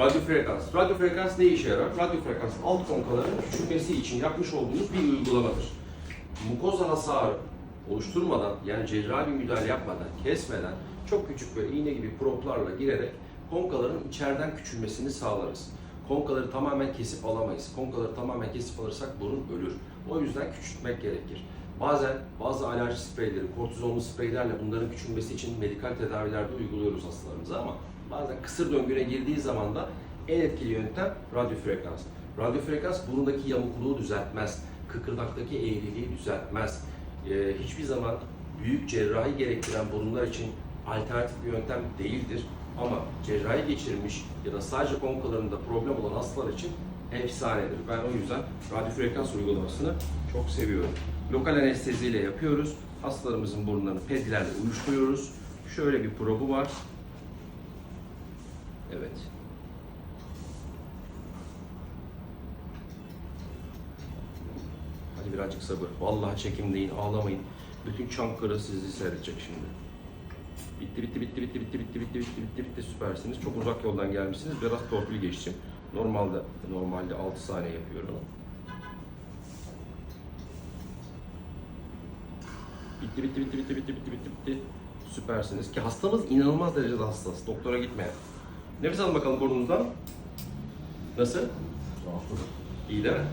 Radyo frekans. Radyo frekans ne işe yarar? Radyo frekans alt konkaların küçülmesi için yapmış olduğumuz bir uygulamadır. Mukoza hasarı oluşturmadan yani cerrahi müdahale yapmadan, kesmeden çok küçük böyle iğne gibi proplarla girerek konkaların içeriden küçülmesini sağlarız. Konkaları tamamen kesip alamayız. Konkaları tamamen kesip alırsak burun ölür. O yüzden küçültmek gerekir. Bazen bazı alerji spreyleri, kortizonlu spreylerle bunların küçülmesi için medikal tedavilerde uyguluyoruz hastalarımıza ama bazen kısır döngüne girdiği zaman da en etkili yöntem radyo frekans. Radyo frekans burundaki yamukluğu düzeltmez, kıkırdaktaki eğriliği düzeltmez. Ee, hiçbir zaman büyük cerrahi gerektiren burunlar için alternatif bir yöntem değildir. Ama cerrahi geçirmiş ya da sadece konkalarında problem olan hastalar için efsanedir. Ben o yüzden radyo frekans uygulamasını çok seviyorum. Lokal anesteziyle yapıyoruz. Hastalarımızın burunlarını pedilerle uyuşturuyoruz. Şöyle bir probu var. Evet. Hadi birazcık sabır. Vallahi çekimdeyin, ağlamayın. Bütün Çankırı sizi seyredecek şimdi. Bitti, bitti, bitti, bitti, bitti, bitti, bitti, bitti, bitti, bitti, süpersiniz. Çok uzak yoldan gelmişsiniz. Biraz torpil geçtim. Normalde, normalde 6 saniye yapıyorum. Bitti, bitti, bitti, bitti, bitti, bitti, bitti, bitti. Süpersiniz. Ki hastamız inanılmaz derecede hassas. Doktora gitmeyen. Nefes alın bakalım burnunuzdan. Nasıl? İyi değil mi?